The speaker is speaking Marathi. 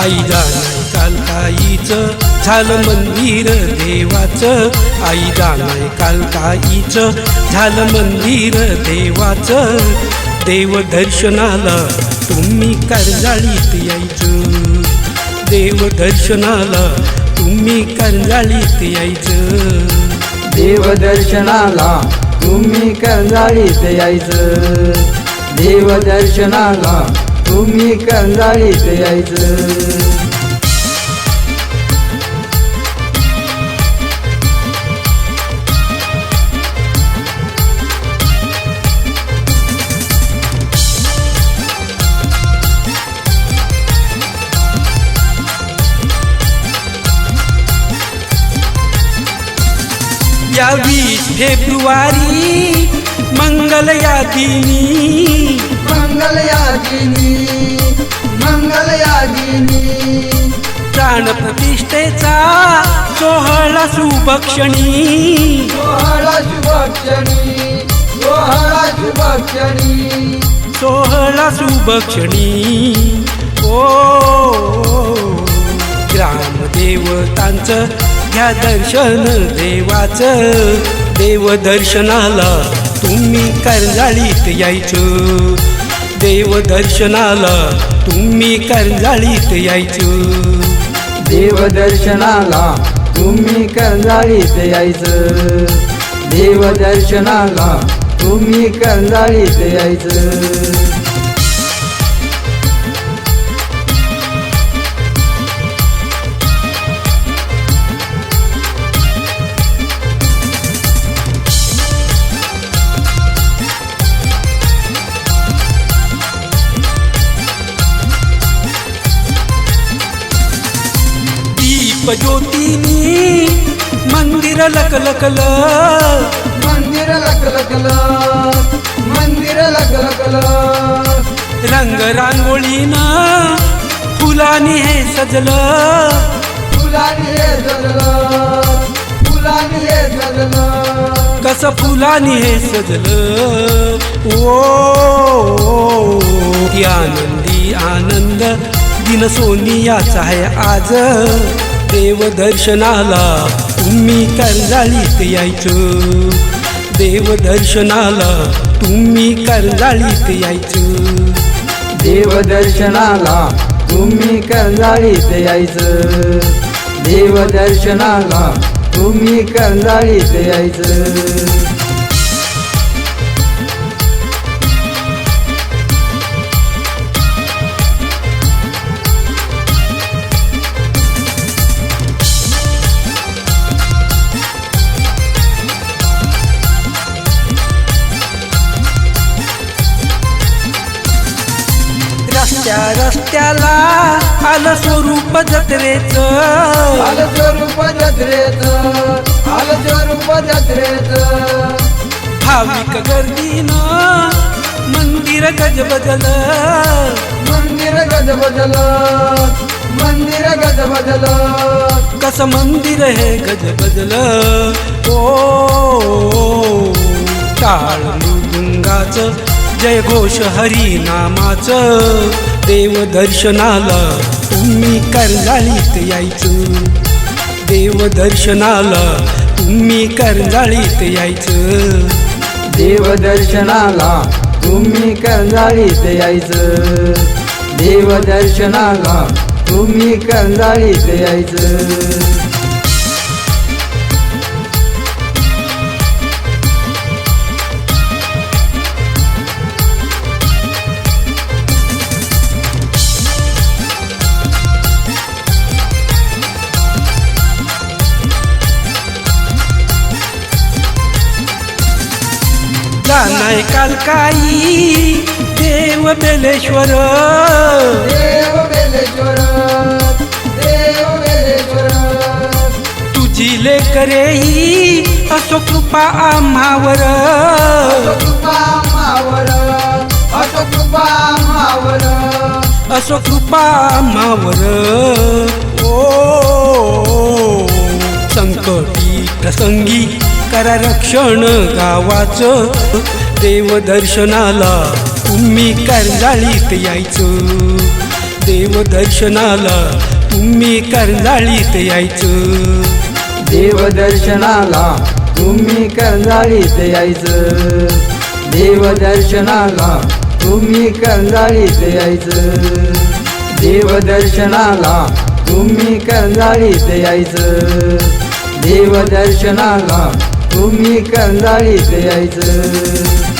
आई जाणार कालकाईच झालं मंदिर देवाचं. आई जाणार कालकाईच झालं मंदिर देवाचं. देव दर्शनाला तुम्ही कर्जाळीत यायचं. देव दर्शनाला तुम्ही कर्जाळीत यायचं. देवदर्शनाला तुम्ही कंजाळीत यायचं. देवदर्शनाला तुम्ही कंजाळीत यायचं. या वीस फेब्रुवारी मंगल या दिनी मंगलयागिनी मंगलयागिनी. प्राणप्रतिष्ठेचा सोहळा सुभक्षणी. सोहळा शुभक्षणी सोहळा शुभक्षणी सोहळा सुभक्षणी. ओ ग्रामदेवतांचं घ्या दर्शन देवाचं. देवदर्शनाला तुम्ही कर्जाळीत यायचं. देवदर्शनाला तुम्ही कर्जाळीत यायचं. देवदर्शनाला तुम्ही कर्जाळीत यायचं. देवदर्शनाला तुम्ही कर्जाळीत यायचं. दीप ज्योतीनी मंदिर लकलकल मंदिर लकलकल मंदिर लकलकल रंग रांगोळीनं फुलानी हे सजलं. फुलानी हे जगलं फुलानी हे कस फुलानी हे सजलं. ओ आनंदी आनंद दिन सोनियाचा आहे आज. देवदर्शनाला तुम्ही कर्जाळीत यायचं? देवदर्शनाला तुम्ही कर्जाळीत यायचं? देवदर्शनाला तुम्ही कर्जाळीत यायचं? देवदर्शनाला तुम्ही कर्जाळीत यायचं? रस्त्याला आलं स्वरूप जत्रेच. आल स्वरूप जत्रेत आल स्वरूप जत्रेत भाविक गर्दीनं मंदिर गजबजल. मंदिर गजबजल. मंदिर गजबजल. कस मंदिर हे गजबजल. ओ टाळ मृदुंगाचं जय घोष हरी नामाचं. देवदर्शनाला तुम्ही कर्जाळीत यायचं. देवदर्शनाला तुम्ही कर्जाळीत यायचं. देवदर्शनाला तुम्ही कंजाळीत यायचं. देवदर्शनाला तुम्ही कंजाळीत यायचं. नाही काल काही देव बेलेश्वर. देव बेलेश्वर देव बेलेश्वर तुझी लेकरेही असो कृपा आम्हावर. मावर मावर असो कृपा आम्हावर. ओ संकटी प्रसंगी करा रक्षण गावाचं. देवदर्शनाला तुम्ही कर्जाळीत यायचं. देवदर्शनाला तुम्ही कर्जाळीत यायचं. देवदर्शनाला तुम्ही कर्जाळीत यायचं. देवदर्शनाला तुम्ही कर्जाळीत यायचं. देवदर्शनाला तुम्ही कर्जाळीत यायचं. देवदर्शनाला तुम्ही कर्जाळीत यायचं